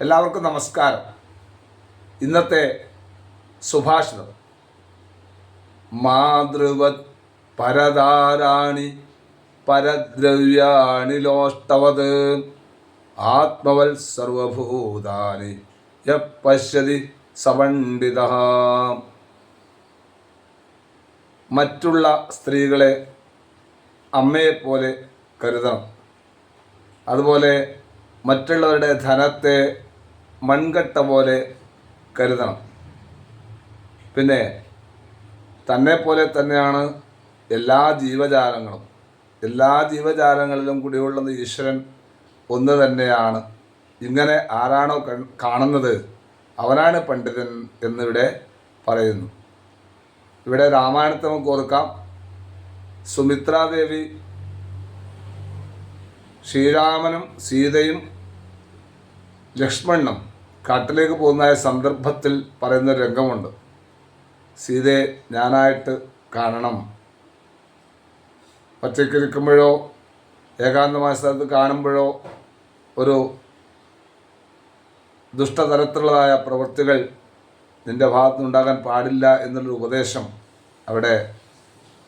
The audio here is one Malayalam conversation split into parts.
എല്ലാവർക്കും നമസ്കാരം. ഇന്നത്തെ സുഭാഷിതം. മാതൃവത് പരതാരാണി പരദ്രവ്യാണി ലോഷ്ടവത് ആത്മവൽ സർവഭൂതാനി യശ്യതി സപണ്ഡിത മറ്റുള്ള സ്ത്രീകളെ അമ്മയെപ്പോലെ കരുതണം. അതുപോലെ മറ്റുള്ളവരുടെ ധനത്തെ മൺകട്ട പോലെ കരുതണം. പിന്നെ തന്നെ പോലെ തന്നെയാണ് എല്ലാ ജീവജാലങ്ങളും. എല്ലാ ജീവജാലങ്ങളിലും കുടികൊള്ളുന്ന ഈശ്വരൻ ഒന്ന് തന്നെയാണ്. ഇങ്ങനെ ആരാണോ കാണുന്നത് അവനാണ് പണ്ഡിതൻ എന്നിവിടെ പറയുന്നു. ഇവിടെ രാമായണത്തെ നമുക്ക് ഓർക്കാം. സുമിത്രാദേവി ശ്രീരാമനും സീതയും ലക്ഷ്മണനും കാട്ടിലേക്ക് പോകുന്ന സന്ദർഭത്തിൽ പറയുന്ന രംഗമുണ്ട്. സീതയെ ഞാനായിട്ട് കാണണം. ഒറ്റയ്ക്കിരിക്കുമ്പോഴോ ഏകാന്തമായ സ്ഥലത്ത് കാണുമ്പോഴോ ഒരു ദുഷ്ടതരത്തിലുള്ളതായ പ്രവൃത്തികൾ നിന്റെ ഭാഗത്തുനിന്നുണ്ടാകാൻ പാടില്ല എന്നുള്ളൊരു ഉപദേശം അവിടെ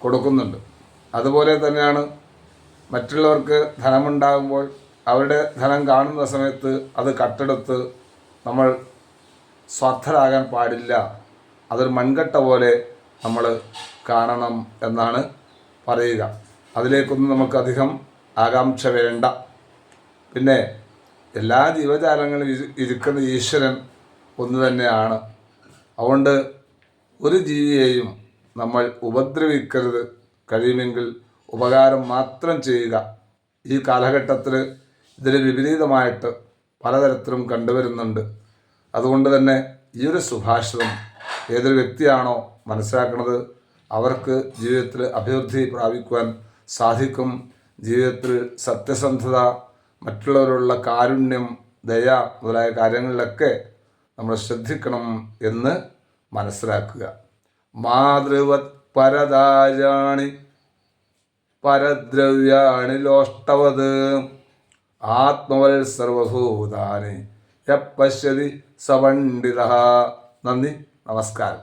കൊടുക്കുന്നുണ്ട്. അതുപോലെ തന്നെയാണ് മറ്റുള്ളവർക്ക് ധനമുണ്ടാകുമ്പോൾ അവരുടെ ധനം കാണുന്ന സമയത്ത് അത് കട്ടെടുത്ത് നമ്മൾ സ്വാർത്ഥരാകാൻ പാടില്ല. അതൊരു മൺകട്ട പോലെ നമ്മൾ കാണണം എന്നാണ് പറയുക. അതിലേക്കൊന്നും നമുക്കധികം ആകാംക്ഷ വേണ്ട. പിന്നെ എല്ലാ ജീവജാലങ്ങളും ഇരി- ഇരിക്കുന്ന ഈശ്വരൻ ഒന്ന് തന്നെയാണ്. അതുകൊണ്ട് ഒരു ജീവിയെയും നമ്മൾ ഉപദ്രവിക്കരുത്. കഴിയുമെങ്കിൽ ഉപകാരം മാത്രം ചെയ്യുക. ഈ കാലഘട്ടത്തിൽ ഇതിന് വിപരീതമായിട്ട് പലതരത്തിലും കണ്ടുവരുന്നുണ്ട്. അതുകൊണ്ട് തന്നെ ഈ ഒരു സുഭാഷിതം ഏതൊരു വ്യക്തിയാണോ മനസ്സിലാക്കുന്നത് അവർക്ക് ജീവിതത്തിൽ അഭിവൃദ്ധി പ്രാപിക്കുവാൻ സാധിക്കും. ജീവിതത്തിൽ സത്യസന്ധത മറ്റുള്ളവരുള്ള കാരുണ്യം ദയ മുതലായ കാര്യങ്ങളിലൊക്കെ നമ്മൾ ശ്രദ്ധിക്കണം എന്ന് മനസ്സിലാക്കുക. മാതൃവത് പരദാരാണി പരദ്രവ്യാണി ലോഷ്ടവത്. ആത്മവൽ സർവഭൂതാനി യപ്പശ്യതി പശ്യതി സപണ്ഡിത നന്ദി നമസ്കാരം.